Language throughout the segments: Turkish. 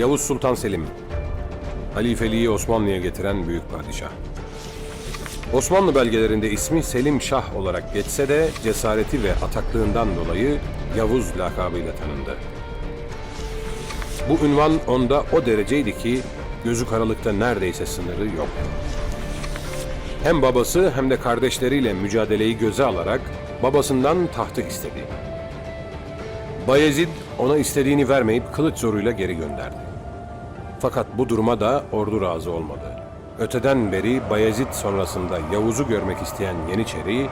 Yavuz Sultan Selim, halifeliği Osmanlı'ya getiren büyük padişah. Osmanlı belgelerinde ismi Selim Şah olarak geçse de cesareti ve ataklığından dolayı Yavuz lakabıyla tanındı. Bu ünvan onda o dereceydi ki gözü karalıkta neredeyse sınırı yoktu. Hem babası hem de kardeşleriyle mücadeleyi göze alarak babasından tahtı istedi. Bayezid ona istediğini vermeyip kılıç zoruyla geri gönderdi. Fakat bu duruma da ordu razı olmadı. Öteden beri Bayezid sonrasında Yavuz'u görmek isteyen Yeniçeri,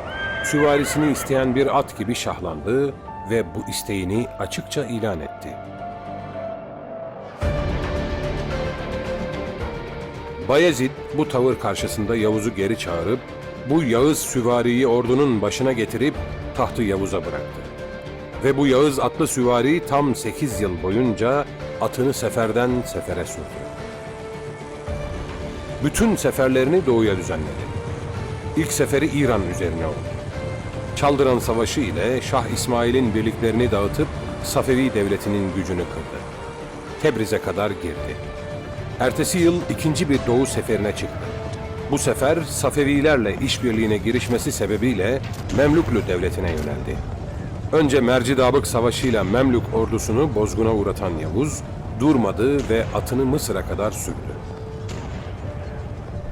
süvarisini isteyen bir at gibi şahlandı ve bu isteğini açıkça ilan etti. Bayezid bu tavır karşısında Yavuz'u geri çağırıp bu Yağız süvariyi ordunun başına getirip tahtı Yavuz'a bıraktı. Ve bu Yağız atlı süvari tam 8 yıl boyunca atını seferden sefere sürdü. Bütün seferlerini doğuya düzenledi. İlk seferi İran üzerine oldu. Çaldıran Savaşı ile Şah İsmail'in birliklerini dağıtıp Safevi devletinin gücünü kırdı. Tebriz'e kadar girdi. Ertesi yıl ikinci bir doğu seferine çıktı. Bu sefer Safevilerle işbirliğine girişmesi sebebiyle Memlüklü devletine yöneldi. Önce Mercidabık Savaşı'yla Memlük ordusunu bozguna uğratan Yavuz, durmadı ve atını Mısır'a kadar sürdü.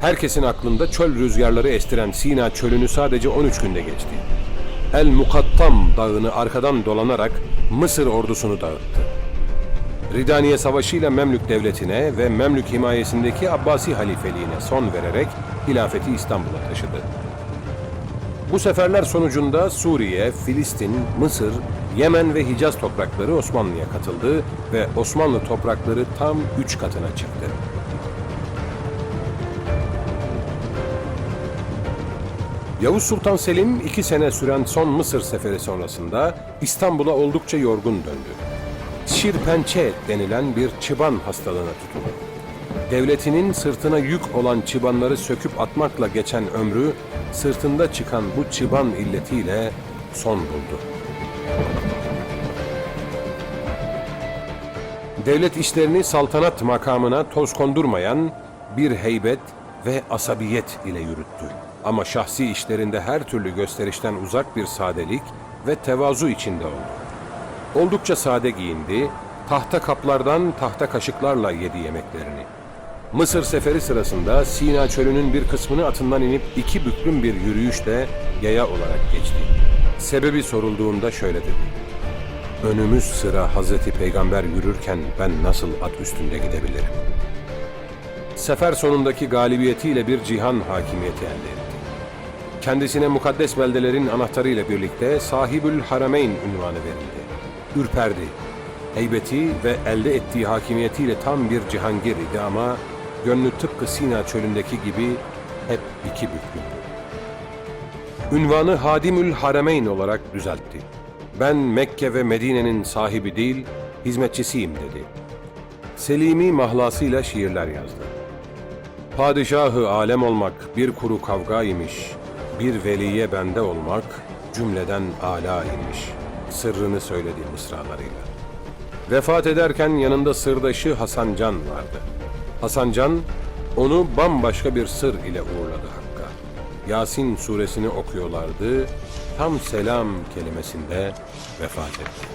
Herkesin aklında çöl rüzgarları estiren Sina çölünü sadece 13 günde geçti. El Mukattam dağını arkadan dolanarak Mısır ordusunu dağıttı. Ridaniye Savaşı ile Memlük Devleti'ne ve Memlük himayesindeki Abbasi halifeliğine son vererek hilafeti İstanbul'a taşıdı. Bu seferler sonucunda Suriye, Filistin, Mısır, Yemen ve Hicaz toprakları Osmanlı'ya katıldı ve Osmanlı toprakları tam üç katına çıktı. Yavuz Sultan Selim iki sene süren son Mısır seferi sonrasında İstanbul'a oldukça yorgun döndü. Şirpençe denilen bir çıban hastalığına tutuldu. Devletinin sırtına yük olan çıbanları söküp atmakla geçen ömrü sırtında çıkan bu çıban illetiyle son buldu. Devlet işlerini saltanat makamına toz kondurmayan bir heybet ve asabiyet ile yürüttü. Ama şahsi işlerinde her türlü gösterişten uzak bir sadelik ve tevazu içinde oldu. Oldukça sade giyindi, tahta kaplardan tahta kaşıklarla yedi yemeklerini. Mısır seferi sırasında Sina çölünün bir kısmını atından inip iki büklüm bir yürüyüşle yaya olarak geçti. Sebebi sorulduğunda şöyle dedi. Önümüz sıra Hazreti Peygamber yürürken ben nasıl at üstünde gidebilirim? Sefer sonundaki galibiyetiyle bir cihan hakimiyeti elde etti. Kendisine mukaddes beldelerin anahtarıyla birlikte Sahibül Harameyn unvanı verildi. Ürperdi. Heybeti ve elde ettiği hakimiyetiyle tam bir cihangir idi ama gönlü tıpkı Sina çölündeki gibi hep iki büklümdü. Ünvanı Hadimül Harameyn olarak düzeltti. Ben Mekke ve Medine'nin sahibi değil, hizmetçisiyim dedi. Selimi mahlasıyla şiirler yazdı. Padişahı alem olmak bir kuru kavga imiş, bir veliye bende olmak cümleden ala imiş. Sırrını söyledi mısralarıyla. Vefat ederken yanında sırdaşı Hasan Can vardı. Hasan Can onu bambaşka bir sır ile uğurladı Hakk'a. Yasin suresini okuyorlardı. Tam selam kelimesinde vefat etti.